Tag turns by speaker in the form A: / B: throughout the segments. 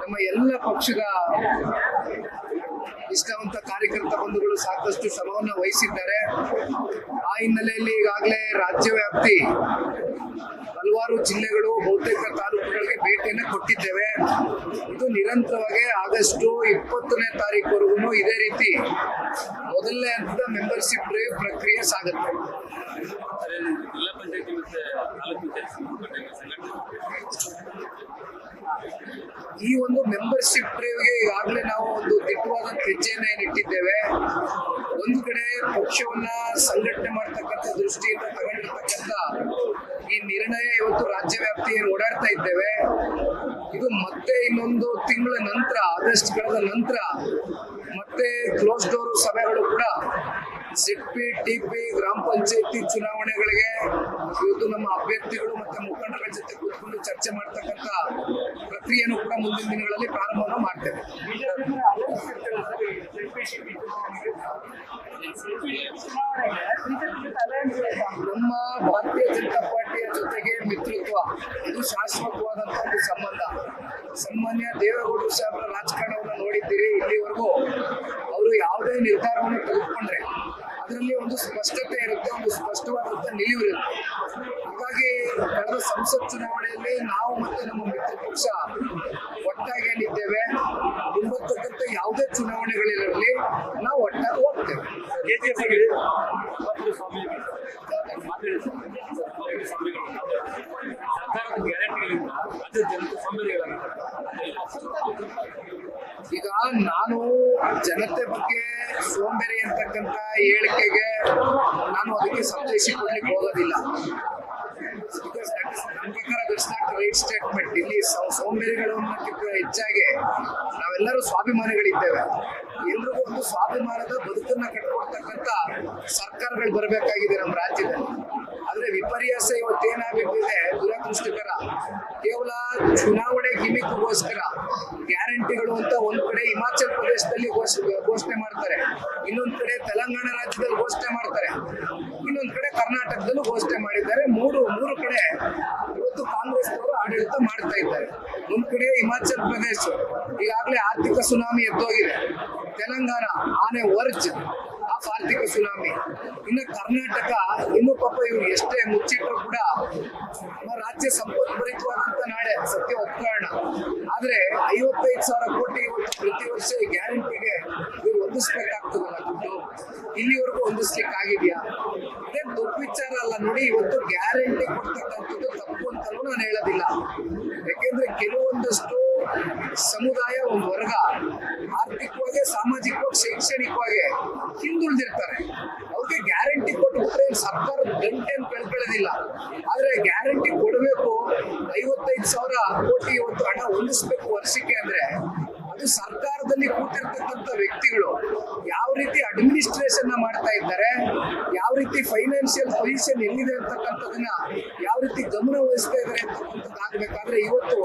A: ನಮ್ಮ ಎಲ್ಲ ಪಕ್ಷದ ನಿಷ್ಠಾವಂತ ಕಾರ್ಯಕರ್ತ ಬಂಧುಗಳು ಸಾಕಷ್ಟು ಶ್ರಮವನ್ನು ವಹಿಸಿದ್ದಾರೆ. ಆ ಹಿನ್ನೆಲೆಯಲ್ಲಿ ಈಗಾಗಲೇ ರಾಜ್ಯ ವ್ಯಾಪ್ತಿ ಹಲವಾರು ಜಿಲ್ಲೆಗಳು ಬಹುತೇಕ ತಾಲೂಕುಗಳಿಗೆ ಭೇಟಿಯನ್ನು ಕೊಟ್ಟಿದ್ದೇವೆ. ಇದು ನಿರಂತರವಾಗಿ ಆಗಸ್ಟ್ ಇಪ್ಪತ್ತನೇ ತಾರೀಕುವರೆಗೂ ಇದೇ ರೀತಿ ಮೊದಲನೇ ಹಂತದ ಮೆಂಬರ್ಶಿಪ್ ಪ್ರಕ್ರಿಯೆ ಸಾಗುತ್ತೆ.
B: ಜಿಲ್ಲಾ ಪಂಚಾಯತಿ ಮತ್ತೆ ತಾಲೂಕು ಪಂಚಾಯತ್ ಸಂಬಂಧಪಟ್ಟ ಸಂಘಟನೆ
A: ಈ ಒಂದು ಮೆಂಬರ್ಶಿಪ್ ಡ್ರೈವ್ಗೆ ಈಗಾಗಲೇ ನಾವು ಒಂದು ದಿಟ್ಟವಾದ ಹೆಜ್ಜೆಯನ್ನು ಏನಿಟ್ಟಿದ್ದೇವೆ. ಒಂದು ಕಡೆ ಪಕ್ಷವನ್ನ ಸಂಘಟನೆ ಮಾಡ್ತಕ್ಕಂಥ ದೃಷ್ಟಿಯಿಂದ ತಗೊಂಡಿರ್ತಕ್ಕಂಥ ಈ ನಿರ್ಣಯ ಇವತ್ತು ರಾಜ್ಯ ವ್ಯಾಪ್ತಿ ಓಡಾಡ್ತಾ ಇದ್ದೇವೆ. ಇದು ಮತ್ತೆ ಇನ್ನೊಂದು ತಿಂಗಳ ನಂತರ, ಆಗಸ್ಟ್ ಕಳೆದ ನಂತರ ಮತ್ತೆ ಕ್ಲೋಸ್ ಡೋರ್ ಸಭೆಗಳು ಕೂಡ ಸಿಪ್ಪಿ ಟಿಪಿ ಗ್ರಾಮ ಪಂಚಾಯತಿ ಚುನಾವಣೆಗಳಿಗೆ ಇವತ್ತು ನಮ್ಮ ಅಭ್ಯರ್ಥಿಗಳು ಮತ್ತೆ ಮುಖಂಡರ ಜೊತೆ ಕೂತ್ಕೊಂಡು ಚರ್ಚೆ ಮಾಡ್ತಕ್ಕಂಥ ಪ್ರಕ್ರಿಯೆಯನ್ನು ಕೂಡ ಮುಂದಿನ ದಿನಗಳಲ್ಲಿ ಪ್ರಾರಂಭವನ್ನು ಮಾಡ್ತೇವೆ. ನಮ್ಮ ಭಾರತೀಯ ಜನತಾ ಪಾರ್ಟಿಯ ಜೊತೆಗೆ ಮಿತ್ರತ್ವ, ಇದು ಶಾಶ್ವತವಾದಂತಹ ಒಂದು ಸಂಬಂಧ. ಸಾಮಾನ್ಯ ದೇವೇಗೌಡರು ಸಾಹೇಬರ ರಾಜಕಾರಣವನ್ನು ನೋಡಿದ್ದೀರಿ ಇಲ್ಲಿವರೆಗೂ. ಅವರು ಯಾವುದೇ ನಿರ್ಧಾರವನ್ನು ತೆಗೆದುಕೊಂಡ್ರೆ ಅದರಲ್ಲಿ ಒಂದು ಸ್ಪಷ್ಟತೆ ಇರುತ್ತೆ, ಒಂದು ಸ್ಪಷ್ಟವಾದಂತಹ ನಿಲುವು ಹಾಗಾಗಿ ಕಳೆದ ಸಂಸತ್ ಚುನಾವಣೆಯಲ್ಲಿ ನಾವು ಮತ್ತೆ ನಮ್ಮ ಮಿತ್ರ ಪಕ್ಷ ಒಟ್ಟಾಗಿ ಏನಿದ್ದೇವೆ ಮುಂಬರ್ತಕ್ಕಂಥ ಯಾವುದೇ ಚುನಾವಣೆಗಳಿರಲಿ ನಾವು ಒಟ್ಟಾಗಿ ಹೋಗ್ತೇವೆ.
B: ಸರ್ಕಾರದ ಗ್ಯಾರಂಟಿಗಳಿಂದ ಜನತೆ
A: ಈಗ ನಾನು ಜನತೆ ಬಗ್ಗೆ ಸೋಂಬೇರಿ ಅಂತಕ್ಕಂಥ ಹೇಳಿಕೆಗೆ ನಾನು ಅದಕ್ಕೆ ಸಂದೇಶ ಕೊಡ್ಲಿಕ್ಕೆ ಹೋಗೋದಿಲ್ಲ. ಸೋ- ಸೋಂಬೇರಿಗಳು ಅನ್ನೋಕ್ಕಿಂತ ಹೆಚ್ಚಾಗಿ ನಾವೆಲ್ಲರೂ ಸ್ವಾಭಿಮಾನಿಗಳಿದ್ದೇವೆ. ಎಲ್ರಿಗೂ ಒಂದು ಸ್ವಾಭಿಮಾನದ ಬದುಕನ್ನ ಕಟ್ಕೊಡ್ತಕ್ಕಂತ ಸರ್ಕಾರಗಳು ಬರಬೇಕಾಗಿದೆ ನಮ್ಮ ರಾಜ್ಯದಲ್ಲಿ. ಆದ್ರೆ ವಿಪರ್ಯಾಸ ಇವತ್ತೇನಾಗಿಬಿಟ್ಟಿದೆ ದುರದೃಷ್ಟಕರ, ಕೇವಲ ಚುನಾವಣೆ ಗಿಮಿಕ್ಗೋಸ್ಕರ ಗ್ಯಾರಂಟಿಗಳು ಅಂತ ಒಂದ್ ಕಡೆ ಹಿಮಾಚಲ್ ಪ್ರದೇಶದಲ್ಲಿ ಘೋಷ- ಘೋಷಣೆ ಮಾಡ್ತಾರೆ. ಇನ್ನೊಂದ್ ಕಡೆ ತೆಲಂಗಾಣ ರಾಜ್ಯದಲ್ಲಿ ಘೋಷಣೆ ಮಾಡ್ತಾರೆ. ಇನ್ನೊಂದ್ ಕಡೆ ಕರ್ನಾಟಕದಲ್ಲೂ ಘೋಷಣೆ ಮಾಡಿದ್ದಾರೆ. ಮೂರು ಮೂರು ಕಡೆ ಇವತ್ತು ಕಾಂಗ್ರೆಸ್ ಅವರು ಆಡಳಿತ ಮಾಡ್ತಾ ಇದ್ದಾರೆ. ಒಂದ್ ಕಡೆ ಹಿಮಾಚಲ್ ಪ್ರದೇಶ, ಈಗಾಗಲೇ ಆರ್ಥಿಕ ಸುನಾಮಿ ಎದ್ದೋಗಿದೆ. ತೆಲಂಗಾಣ, ಆನೆ ವರ್ಜ್, ಆಫ್ ಆರ್ಥಿಕ ಸುನಾಮಿ. ಇನ್ನು ಕರ್ನಾಟಕ, ಇನ್ನು ಪಾಪ ಇವ್ರು ಎಷ್ಟೇ ಮುಚ್ಚಿಟ್ರು ಕೂಡ ರಾಜ್ಯ ಸಂಪತ್ಭರಿತವಾದಂತ ನಾಳೆ ಸತ್ಯ ಒಪ್ಕೊಳ್ಳೋಣ. ಆದ್ರೆ ಐವತ್ತೈದು ಸಾವಿರ ಕೋಟಿ ಇವತ್ತು ಪ್ರತಿ ವರ್ಷ ಈ ಗ್ಯಾರಂಟಿಗೆ ಇವ್ರು ಹೊಂದಿಸ್ಬೇಕಾಗ್ತದಲ್ಲ ದುಡ್ಡು? ಇಲ್ಲಿವರೆಗೂ ಹೊಂದಿಸ್ಲಿಕ್ಕೆ ಆಗಿದೆಯಾ ಅದೇ ವಿಚಾರ ಅಲ್ಲ ನೋಡಿ, ಇವತ್ತು ಗ್ಯಾರಂಟಿ ಕೊಡ್ತಕ್ಕಂಥದ್ದು ಕೆಲವೊಂದಷ್ಟು ಸಮುದಾಯ, ಒಂದು ವರ್ಗ ಆರ್ಥಿಕವಾಗಿ, ಸಾಮಾಜಿಕವಾಗಿ, ಶೈಕ್ಷಣಿಕವಾಗಿ ಹಿಂದುಳಿದಿರ್ತಾರೆ. ಅವ್ರಿಗೆ ಗ್ಯಾರಂಟಿ ಕೊಟ್ಬಿಟ್ರೆ ಸರ್ಕಾರ ಸರ್ಕಾರದ ಅಂತ ಕಳ್ಕೊಳ್ಳೋದಿಲ್ಲ. ಆದ್ರೆ ಗ್ಯಾರಂಟಿ ಕೊಡಬೇಕು. ಐವತ್ತೈದು ಸಾವಿರ ಕೋಟಿ ಒಂದು ಹಣ ಹೊಂದಿಸ್ಬೇಕು ವರ್ಷಕ್ಕೆ ಅಂದ್ರೆ ಅದು ಸರ್ಕಾರದಲ್ಲಿ ಕೂತಿರ್ತಕ್ಕಂಥ ವ್ಯಕ್ತಿಗಳು ಯಾವ ರೀತಿ ಅಡ್ಮಿನಿಸ್ಟ್ರೇಷನ್ ಮಾಡ್ತಾ ಇದ್ದಾರೆ, ಯಾವ ರೀತಿ ಫೈನಾನ್ಷಿಯಲ್ ಪೊಸಿಷನ್ ಎಲ್ಲಿದೆ ಅಂತಕ್ಕಂಥದನ್ನ ಯಾವ ರೀತಿ ಗಮನ ವಹಿಸ್ತಾ ಇದ್ದಾರೆ ಅಂತಕ್ಕಂಥದ್ದು ಆಗ್ಬೇಕಾದ್ರೆ ಇವತ್ತು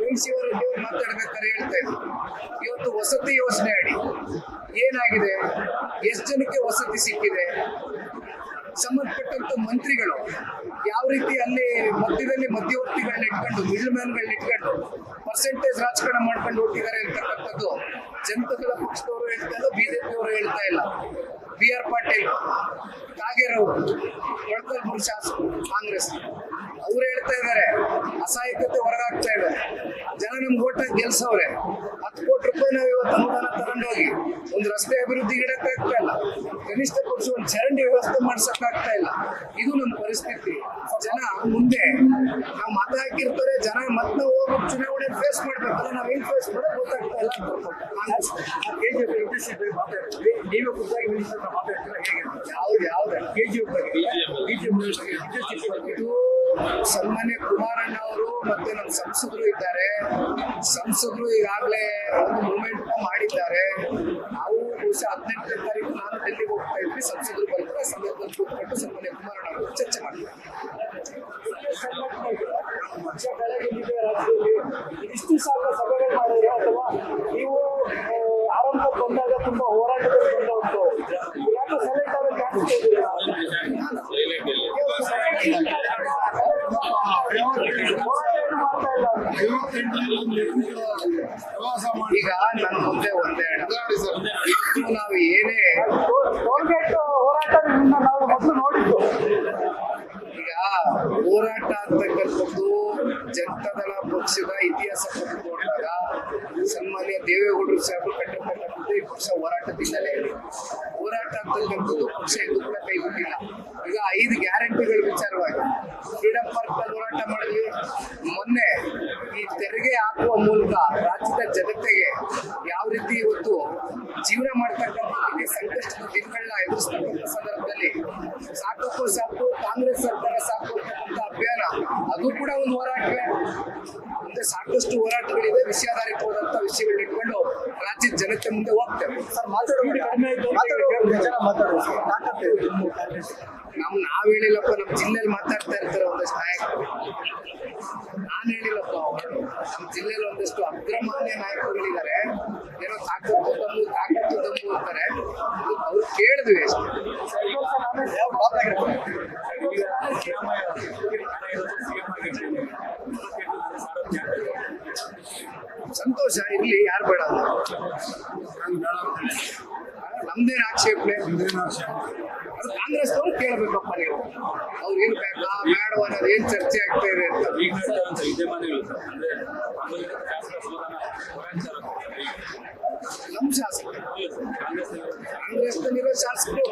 A: ರೆಡ್ಡಿ ಮಾತಾಡ್ಬೇಕಾದ್ರೆ ಹೇಳ್ತಾ ಇವತ್ತು ವಸತಿ ಯೋಜನೆ ಅಡಿ ಏನಾಗಿದೆ? ಎಷ್ಟು ಜನಕ್ಕೆ ವಸತಿ ಸಿಕ್ಕಿದೆ? ಸಂಬಂಧಪಟ್ಟಂತ ಮಂತ್ರಿಗಳು ಯಾವ ರೀತಿ ಅಲ್ಲಿ ಮಧ್ಯದಲ್ಲಿ ಮಧ್ಯವರ್ತಿಗಳನ್ನ ಇಟ್ಕೊಂಡು ಮಿಡ್ಲ್ ಮ್ಯಾನ್ಗಳನ್ನ ಇಟ್ಕೊಂಡು ಪರ್ಸೆಂಟೇಜ್ ರಾಜಕಾರಣ ಮಾಡ್ಕೊಂಡು ಹೋಗ್ತಿದ್ದಾರೆ ಅಂತಕ್ಕಂಥದ್ದು ಜನತಾದಳ ಪಕ್ಷದವರು ಹೇಳ್ತಾ ಇಲ್ಲ ಬಿಜೆಪಿ ಅವರು ಹೇಳ್ತಾ ಇಲ್ಲ. ಬಿ ಆರ್ ಪಾಟೀಲ್ ಕಾಗೇರವ್ ಮೊಳಕಲ್ಮೂರು ಶಾಸಕರು, ಕಾಂಗ್ರೆಸ್ ಅವ್ರು ಹೇಳ್ತಾ ಇದ್ದಾರೆ. ಅಸಹಾಯಕತೆ ಹೊರಗಾಗ್ತಾ ಇದೆ. ಜನ ನಮ್ಗೆ ಕೆಲಸ ಗೆಲ್ಸವ್ರೆ ಹತ್ತು ಕೋಟಿ ರೂಪಾಯಿ ನಾವು ಇವತ್ತು ಅನುದಾನ ತಗೊಂಡೋಗಿ ಒಂದು ರಸ್ತೆ ಅಭಿವೃದ್ಧಿ ಆಗ್ತಾ ಇಲ್ಲ. ಕನಿಷ್ಠ ಪಕ್ಷ ಒಂದು ಚರಂಡಿ ವ್ಯವಸ್ಥೆ ಮಾಡ್ಸಕ್ಕಾಗ್ತಾ ಇಲ್ಲ. ಇದು ನಮ್ಮ ಪರಿಸ್ಥಿತಿ. ಜನ ಮುಂದೆ ನಾವು ಮತ ಹಾಕಿರ್ತಾರೆ, ಜನ ಮತ್ತೆ ನಾವು ಚುನಾವಣೆ ಫೇಸ್ ಮಾಡ್ಬೇಕಾದ್ರೆ ನಾವು ಏನ್ ಫೇಸ್ ಮಾಡೋದು ಗೊತ್ತಾಗ್ತಾ ಇಲ್ಲ
B: ಕೆಜಿಎಫ್ ಮಾತಾಡ್ತೀವಿ. ನೀವೇ ಖುದ್ದಾಗಿ
A: ಯಾವ್ದು ಯಾವ್ದು?
B: ಬಗ್ಗೆ.
A: ಸನ್ಮಾನ್ಯ ಕುಮಾರಣ್ಣ ಅವರು ಮತ್ತೆ ನಮ್ಮ ಸಂಸದರು ಇದ್ದಾರೆ. ಸಂಸದರು ಈಗಾಗಲೇ ಒಂದು ಮೂಮೆಂಟ್ ಮಾಡಿದ್ದಾರೆ. ನಾವು ಬಹುಶಃ ಹದಿನೆಂಟನೇ ತಾರೀಕು ನಾನು ಡೆಲ್ಲಿಗೆ ಹೋಗ್ತಾ ಇದ್ವಿ. ಸಂಸದರು ಬರ್ತಾರೆ ಸಂದರ್ಭದಲ್ಲಿ ಕೂತ್ಕೊಂಡು ಸನ್ಮಾನ್ಯ ಕುಮಾರಣ್ಣ ಅವರು ಚರ್ಚೆ ಮಾಡ್ತಾರೆ.
C: ಪಕ್ಷ ಬೆಳಗಿನಿದೆ ರಾಜ್ಯದಲ್ಲಿ ಇಷ್ಟು ಸಾವಿರ ಸಭೆಗಳು ಮಾಡಿದ್ರೆ ಅಥವಾ ನೀವು ಆರಂಭಕ್ಕೆ ಬಂದಾಗ ತುಂಬಾ ಹೋರಾಟಗಳು ಬಂದ ಉಂಟು ಯಾಕೆ ಸೆಲೆಕ್ಟ್ ಇಲ್ಲ
A: ಈಗ ನನ್ನ ಮುಂದೆ ಒಂದೇ ನಾವು ಏನೇ
C: ಟೋಲ್ಗೇಟ್ ಹೋರಾಟ ನಿಮ್ಮನ್ನ ನಾವು ಮೊದಲು ನೋಡಿದ್ದು
A: ಈಗ ಹೋರಾಟ ಅಂತಕ್ಕಂಥದ್ದು ಜನತಾದಳ ಪಕ್ಷದ ಇತಿಹಾಸ ನೋಡಿದಾಗ ಸನ್ಮಾನ್ಯ ದೇವೇಗೌಡರು ಸಾಹೇಬರು ಕಟ್ಟಿರ್ತಕ್ಕಂಥದ್ದು ಈ ಪಕ್ಷ ಹೋರಾಟದ ಹಿನ್ನೆಲೆಯಲ್ಲಿ ಹೋರಾಟ ಅಂತಕ್ಕಂಥದ್ದು ಪಕ್ಷ ಎಂದು ಕೂಡ ಕೈಗೊಂಡಿಲ್ಲ. ಈಗ ಐದು ಗ್ಯಾರಂಟಿಗಳ ವಿಚಾರವಾಗಿ ಫ್ರೀಡಂ ಪಾರ್ಕ್ ಹೋರಾಟ ಮಾಡಿದ್ವಿ ಮೊನ್ನೆ ಈ ತೆರಿಗೆ ಹಾಕುವ ಮೂಲಕ ರಾಜ್ಯದ ಜನತೆಗೆ ಯಾವ ರೀತಿ ಇವತ್ತು ಜೀವನ ಮಾಡ್ತಕ್ಕಂಥದ್ದಕ್ಕೆ ಸಂಕಷ್ಟದ ದಿನಗಳನ್ನ ಎದುರಿಸ್ತಕ್ಕಂಥ ಸಂದರ್ಭದಲ್ಲಿ ಸಾಕಕ್ಕೂ ಸಾಕು, ಕಾಂಗ್ರೆಸ್ ಸರ್ಕಾರ ಸಾಕು ಅಂತಕ್ಕಂಥ ಅಭಿಯಾನ, ಅದು ಕೂಡ ಒಂದು ಹೋರಾಟವೇ. ಮುಂದೆ ಸಾಕಷ್ಟು ಹೋರಾಟಗಳಿದೆ ವಿಷಯಾಧಾರಿತವಾದಂತಹ ವಿಷಯಗಳನ್ನ ಇಟ್ಕೊಂಡು ರಾಜ್ಯದ ಜನಕ್ಕೆ ಮುಂದೆ ಹೋಗ್ತೇವೆ. ನಮ್ ನಾವ್ ಹೇಳಿಲ್ಲಪ್ಪ ನಮ್ ಜಿಲ್ಲೆಯಲ್ಲಿ ಮಾತಾಡ್ತಾ ಇರ್ತಾರೆ ಒಂದಷ್ಟು ನಾಯಕರು. ನಾನ್ ಹೇಳಿಲ್ಲಪ್ಪ ಅವರು. ನಮ್ ಜಿಲ್ಲೆಯಲ್ಲಿ ಒಂದಷ್ಟು ಅಗ್ರಮಾನ್ಯ ನಾಯಕರುಗಳಿದ್ದಾರೆ. ಏನೋ ತಾಕತ್ತು ದಮ್ಮು ತಾಕತ್ತು ದಮ್ಮು ಅಂತಾರೆ. ಅವ್ರು ಕೇಳಿದ್ವಿ ಅಷ್ಟೇ
C: ಯಾವ ಮಾತಾಗಿರ್ತಾರೆ
A: ಸಂತೋಷ ಇರ್ಲಿ ಯಾರು ಬೇಡ ಅಂದ್ರು? ನಮ್ದೇನ್ ಆಕ್ಷೇಪಣೆ ಅದು ಕಾಂಗ್ರೆಸ್ ಅವರು ಕೇಳಬೇಕಪ್ಪ ನೀವು. ಅವ್ರು ಏನ್ ಬೇಕಾ ಬೇಡವಾ ಅನ್ನೋದು ಏನ್ ಚರ್ಚೆ ಆಗ್ತಾ ಇದೆ ಅಂತ. ನಮ್ಮ ಶಾಸಕರು ಕಾಂಗ್ರೆಸ್ನಲ್ಲಿರೋ ಶಾಸಕರು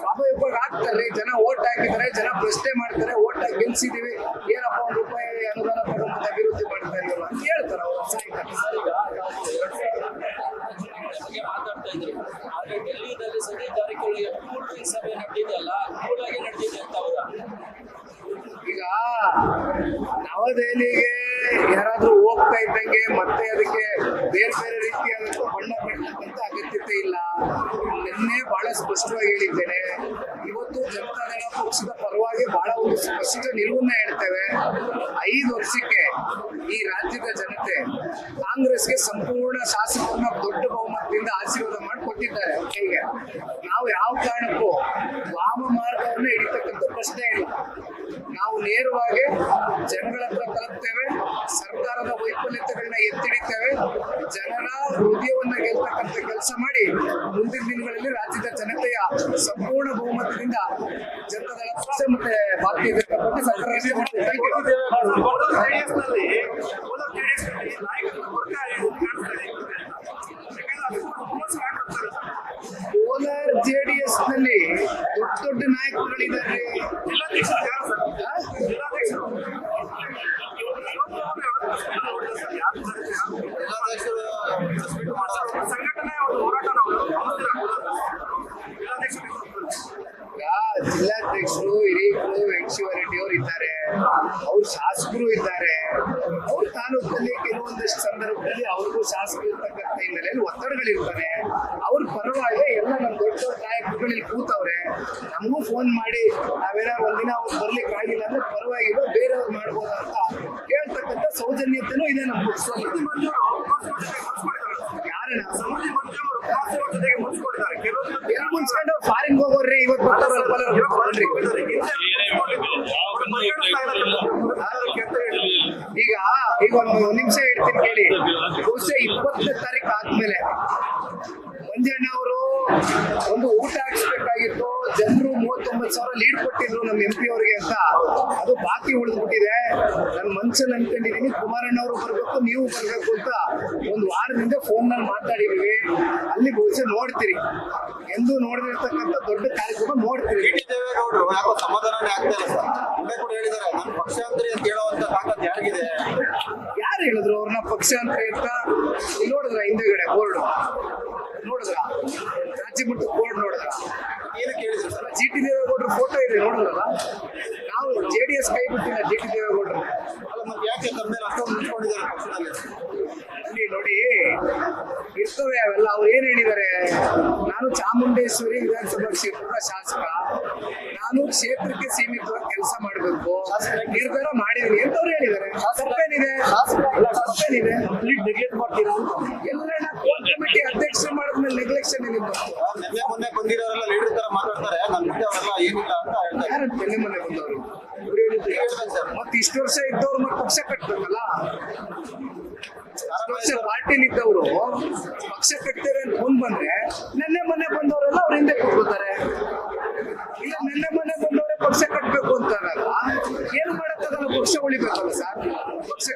A: ಸ್ವಾಭಾವಿಕವಾಗಿ ಆಗ್ತಾರೆ ಜನ ಓಟ್ ಹಾಕಿದ್ದಾರೆ, ಜನ ಪ್ರಶ್ನೆ ಮಾಡ್ತಾರೆ, ಓಟ್ ಹಾಕಿ ಗೆಲ್ಸಿದೀವಿ ಏನಪ್ಪ ಒಂದು ರೂಪಾಯಿ ಅನುದಾನ ತಗೊಂಡು ಅಭಿವೃದ್ಧಿ ಮಾಡ್ತಾ ಇದೀವಲ್ಲ ಅಂತ ಹೇಳ್ತಾರೆ ಅವ್ರು ಸಾಯ್ತಾರೆ
D: ಬಗ್ಗೆ ಮಾತಾಡ್ತಾ ಇದ್ರು ಆದ್ರೆ ಡೆಲ್ಲಿನಲ್ಲಿ ಸತೀಶ್ ಜಾರಕಿಹೊಳಿ ಕೂಲ್ ಡ್ರಿಂಕ್ ಸಭೆ ನಡೆದಿದೆಯಲ್ಲ ಕೂಲ್ ಆಗಿ ನಡೆದಿದೆ ಅಂತ ಹೌದಾ
A: ಈಗ ನವದೆಹಲಿಗೆ ಯಾರಾದ್ರೂ ಹೋಗ್ತಾ ಇದ್ದಂಗೆ ಮತ್ತೆ ಅದಕ್ಕೆ ಬೇರೆ ಬಣ್ಣ ಬಿಡ್ತಕ್ಕಂಥ ಅಗತ್ಯತೆ ಇಲ್ಲ. ನಿನ್ನೆ ಬಹಳ ಸ್ಪಷ್ಟವಾಗಿ ಹೇಳಿದ್ದೇನೆ. ಇವತ್ತು ಜನತಾದಳ ಪಕ್ಷದ ಪರವಾಗಿ ಬಹಳ ಒಂದು ಸ್ಪಷ್ಟ ನಿಲುವನ್ನ ಹೇಳ್ತೇವೆ. ಐದು ವರ್ಷಕ್ಕೆ ಈ ರಾಜ್ಯದ ಜನತೆ ಕಾಂಗ್ರೆಸ್ಗೆ ಸಂಪೂರ್ಣ ಶಾಸಕರನ್ನ ದೊಡ್ಡ ಬಹುಮತದಿಂದ ಆಶೀರ್ವಾದ ಮಾಡಿ ಕೊಟ್ಟಿದ್ದಾರೆ ಹೀಗೆ ನಾವು ಯಾವ ಕಾರಣಕ್ಕೂ ವಾಮ ಮಾರ್ಗವನ್ನು ಹಿಡಿತಕ್ಕಂಥ ಪ್ರಶ್ನೆ ಇಲ್ಲ. ನಾವು ನೇರವಾಗಿ ಜನಗಳ ಹತ್ರ ತಲುಪ್ತೇವೆ ಸರ್ಕಾರದ ವೈಫಲ್ಯತೆಗಳನ್ನ ಎತ್ತಿಡಿತೇವೆ ಜನರ ಹೃದಯವನ್ನ ಗೆಲ್ತಕ್ಕಂಥ ಕೆಲಸ ಮಾಡಿ ಮುಂದಿನ ದಿನಗಳಲ್ಲಿ ರಾಜ್ಯದ ಜನತೆಯ ಸಂಪೂರ್ಣ ಬಹುಮತದಿಂದ ಜನತಾದಳ ಪಕ್ಷ ಮತ್ತೆ ಭಾರತೀಯ ಜನತಾ ಪಕ್ಷ ಸರ್ಕಾರ ರಚನೆ ಮಾಡ್ತೇವೆ. Thank you. ಕೋಲಾರ ಜೆಡಿಎಸ್ನಲ್ಲಿ ದೊಡ್ಡ ದೊಡ್ಡ ನಾಯಕರುಗಳಿದ್ದಾರೆ
B: ಸಂಘಟನೆ ಒಂದು ಹೋರಾಟ
A: ಸಿ ಜಿಲ್ಲಾಧ್ಯಕ್ಷರು ಅವರು ಇದ್ದಾರೆ. ಅವ್ರ ಶಾಸಕರು ಇದ್ದಾರೆ. ಅವ್ರ ತಾಲೂಕಲ್ಲಿ ಕೆಲವೊಂದಷ್ಟು ಸಂದರ್ಭದಲ್ಲಿ ಅವ್ರಿಗೂ ಶಾಸಕರು ಇರ್ತಕ್ಕಂಥ ಹಿನ್ನೆಲೆಯಲ್ಲಿ ಒತ್ತಡಗಳಿರ್ತಾರೆ ಅವ್ರ ಪರವಾಗಿ ಎಲ್ಲ ನಮ್ಮ ದೊಡ್ಡ ದೊಡ್ಡ ನಾಯಕರುಗಳು ಇಲ್ಲಿ ಕೂತವ್ರೆ. ನಮಗೂ ಫೋನ್ ಮಾಡಿ ನಾವೇನಾದ್ರು ಒಂದಿನ ಅವ್ರು ಬರ್ಲಿಕ್ಕೆ ಆಗಿಲ್ಲ ಅಂದ್ರೆ ಪರವಾಗಿಲ್ಲ, ಬೇರೆಯವ್ರು ಮಾಡ್ಬೋದಂತ ಸೌಜನ್ಯತೆನೂ ಇದೆ ನಮ್ಮ ಯಾರನ್ನ? ಮುನ್ಸ್ಕೊಂಡು ಫಾರಿನ್ ಹೋಗೋರ್ರಿ ಇವತ್ತು ಈಗ ಈಗ ಒಂದು ಒಂದ್ ನಿಮಿಷ ಹೇಳ್ತೀನಿ ಕೇಳಿ. ಬಹುಶಃ ಇಪ್ಪತ್ತನೇ ತಾರೀಕು ಆದ್ಮೇಲೆ ಮಂಜಣ್ಣ ಅವರು ಒಂದು ಊಟ ಹಾಕ್ಸ್ಬೇಕಾಗಿತ್ತು. ಜನರು ಮೂವತ್ತೊಂಬತ್ತು ಸಾವಿರ ಲೀಡ್ ಕೊಟ್ಟಿದ್ರು ನಮ್ಮ ಎಂ ಪಿ ಅವರಿಗೆ ಅಂತ. ಅದು ಬಾಕಿ ಉಳಿದ್ಬಿಟ್ಟಿದೆ. ನನ್ನ ಮನ್ಸಲ್ಲಿ ಅನ್ಕೊಂಡಿದ್ದೀನಿ ಕುಮಾರಣ್ಣ ಅವರು ಬರಬೇಕು ನೀವು ಬರಬೇಕು ಅಂತ ಒಂದು ವಾರದಿಂದ ಫೋನ್ನಲ್ಲಿ ಮಾತಾಡಿದೀವಿ ಅಲ್ಲಿ ಬಹುಶಃ ನೋಡ್ತೀರಿ. ಎಂದು ನೋಡಿರ್ತಕ್ಕಂಥ ದೊಡ್ಡ ಕಾರ್ಯಕ್ರಮ ನೋಡ್ತೀರಿ.
E: ಯಾಕೋ ಸಮಾಧಾನನೇ ಆಗ್ತಾ ಇಲ್ಲ ಸರ್? ಮುಂದೆ ಕೂಡ ಹೇಳಿದ್ದಾರೆ ನನ್ನ ಪಕ್ಷಾಂತರಿ ಅಂತ ಹೇಳುವಂತ ತಾಕತ್ ಯಾರಿಗಿದೆ?
A: ಯಾರು ಹೇಳಿದ್ರು ಅವ್ರನ್ನ ಪಕ್ಷಾಂತರ ಅಂತ? ನೋಡಿದ್ರ ಹಿಂದೆಗಡೆ ಬೋರ್ಡ್? ನೋಡಿದ್ರ? ರಾಜ್ಯ ಮಟ್ಟದ ಬೋರ್ಡ್ ನೋಡಿದ್ರ
E: ಏನಕ್ಕೆ ಹೇಳಿದ್ರು ಸರ್
A: ಜಿ ಟಿ ದೇವೇಗೌಡರ ಫೋಟೋ ಇದೆ ನೋಡಿದ್ರಲ್ಲ? ನಾವು ಜೆ ಡಿ ಎಸ್ ಕೈ ಬಿಟ್ಟಿಲ್ಲ ಜಿ ಟಿ ದೇವೇಗೌಡರು.
E: ಅಲ್ಲ ಮತ್ತೆ ಯಾಕೆ ತಮ್ಮ ಮೇಲೆ ಅಷ್ಟೊಂದು ನಿಂತ್ಕೊಂಡಿದ್ದಾರೆ ಪಕ್ಷದಲ್ಲಿ?
A: ಅಲ್ಲಿ ನೋಡಿ ಇರ್ತವೆ ಅವೆಲ್ಲ. ಅವ್ರು ಏನ್ ಹೇಳಿದ್ದಾರೆ? ನಾನು ಚಾಮುಂಡೇಶ್ವರಿ ವಿಧಾನಸಭಾ ಕ್ಷೇತ್ರದ ಶಾಸಕ. ನಾನು ಕ್ಷೇತ್ರಕ್ಕೆ ಸೀಮಿತವಾಗಿ ಕೆಲಸ ಮಾಡಬೇಕು. ನಿರ್ಧಾರ ಮಾಡಿದೀನಿ ಎಂತವ್ರು ಹೇಳಿದ್ದಾರೆ. ತಪ್ಪೇನಿದೆ? ತಪ್ಪೇನಿದೆ?
C: ಕಂಪ್ಲೀಟ್ ನೆಗ್ಲೆಕ್ಟ್ ಮಾಡ್ತೀರಾ ಅಂತ
A: ಎಲ್ಲ ಕೋರ್ ಕಮಿಟಿ ಅಧ್ಯಕ್ಷರು ಮಾಡಿದ್ಮೇಲೆ ನೆಗ್ಲೆಕ್ಷನ್ ಏನಿದೆ
E: ನಿನ್ನೆ ಮೊನ್ನೆ ಬಂದಿರೋರೆಲ್ಲ ಲೀಡರ್ ತರ ಮಾತಾಡ್ತಾರೆ. ನನ್ನ ಮುಂದೆ ಅವರೆಲ್ಲ ಏನಿಲ್ಲ ಅಂತ ಹೇಳ್ತಾರೆ
A: ಯಾರು ಬೆನ್ನೆ ಮನೆ ಬಂದವರು? ಮತ್ತೆ ಇಷ್ಟು ವರ್ಷ ಇದ್ದವ್ರು ಮತ್ತೆ ಪಕ್ಷ ಕಟ್ಬೇಕಲ್ಲ? ವರ್ಷ ಪಾರ್ಟಿಲಿ ಇದ್ದವರು ಪಕ್ಷ ಕಟ್ತಾರೆ ಅಂತ ಮುಂದ್ ಬಂದ್ರೆ ನೆನ್ನೆ ಮೊನ್ನೆ ಬಂದವರೆಲ್ಲ ಅವ್ರ ಹಿಂದೆ ಕೂತ್ಕೋತಾರೆ. ಇಲ್ಲ ಮನೆ ಮೊನ್ನೆ ಬಂದವರೇ ಪಕ್ಷ ಕಟ್ಟಬೇಕು ಅಂತಾರಲ್ಲ ಏನು ಮಾಡಕ್ಕಾಗಲ್ಲ ಪಕ್ಷ ಉಳಿಬೇಕಲ್ಲ ಸರ್? ಪಕ್ಷ